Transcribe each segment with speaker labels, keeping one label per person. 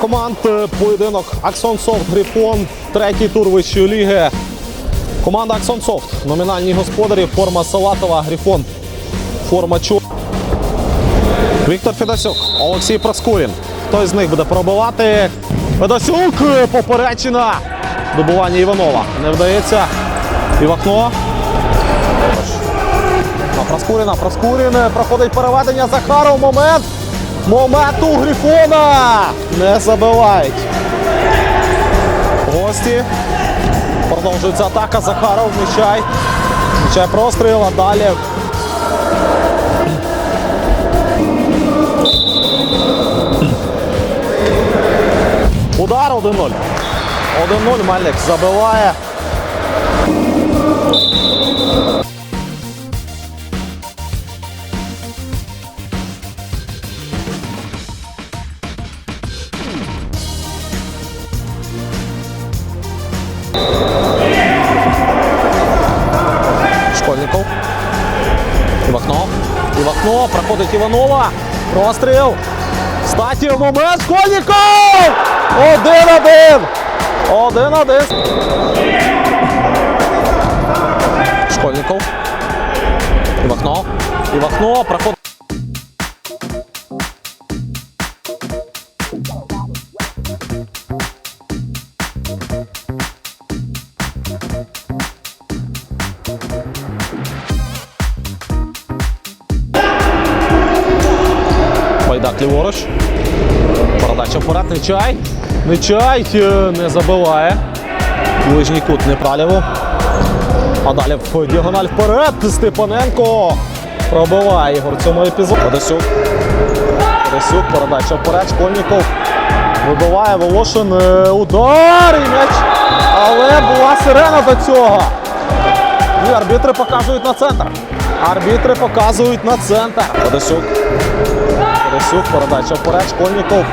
Speaker 1: команд. Е, Поєдинок Аксон Софт Грифон, третій тур вищої ліги. Команда Аксон Софт. Номінальні господарі. Форма салатова, Грифон. Форма чу. Віктор Федосюк, Олексій Проскурін. Хто з них буде пробивати? Федосюк, е, поперечина. Добування Іванова. Не вдається. І в окно. Проскуріна. Проскурін е, проходить переведення Захаров. Момент. Момент у Грифона. Не забивають. Гості. Продовжується атака. Захаров. Мічай. Мічай. А далі. Удар 1-0. 1-0 Мельник забиває. Окно. Проходить Іванова. Простріл. Статів момент. Школьников! Один-один. Один-один. Школьников. І в окно. І в окно. Проходить. Байдак ліворуч. Передача вперед. Нечай. Нечай е, не забиває. Ближній кут Непралєву. А далі в діагональ вперед. Степаненко пробиває Ігор цьому епізоді. Одесюк. Одесюк. Передача вперед. Школьников вибиває Волошин. Е, Удар і м'яч. Але була сирена до цього. І арбітри показують на центр. Арбітри показують на центр. Одесюк. Одесюк, передача вперед, Школьников.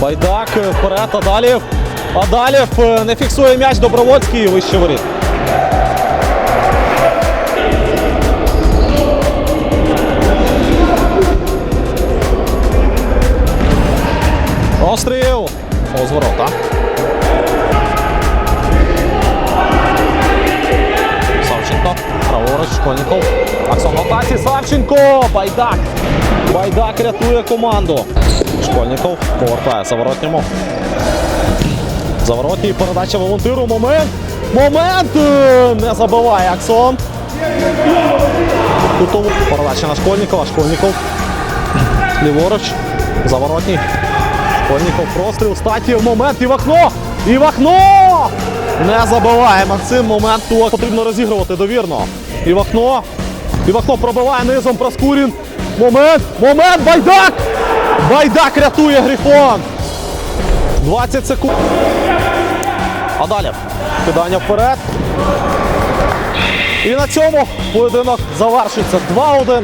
Speaker 1: Байдак вперед, Адалів. Адалів е, не фіксує м'яч Добровольський вище воріт. Савченко! Байдак! Байдак рятує команду. Школьников повертає заворотньому. Заворотній передача волонтеру. Момент! Момент! Не забиває Аксон. Кутову. Передача на Школьникова. Школьников. Ліворуч. Заворотній. Школьников простріл, статів, момент і в окно! І в окно! Не забиває Максим. Момент тут потрібно розігрувати довірно. І в окно. І в пробиває низом Проскурін. Момент! Момент! Байдак! Байдак рятує Грифон! 20 секунд. А далі кидання вперед. І на цьому поєдинок завершиться 2-1.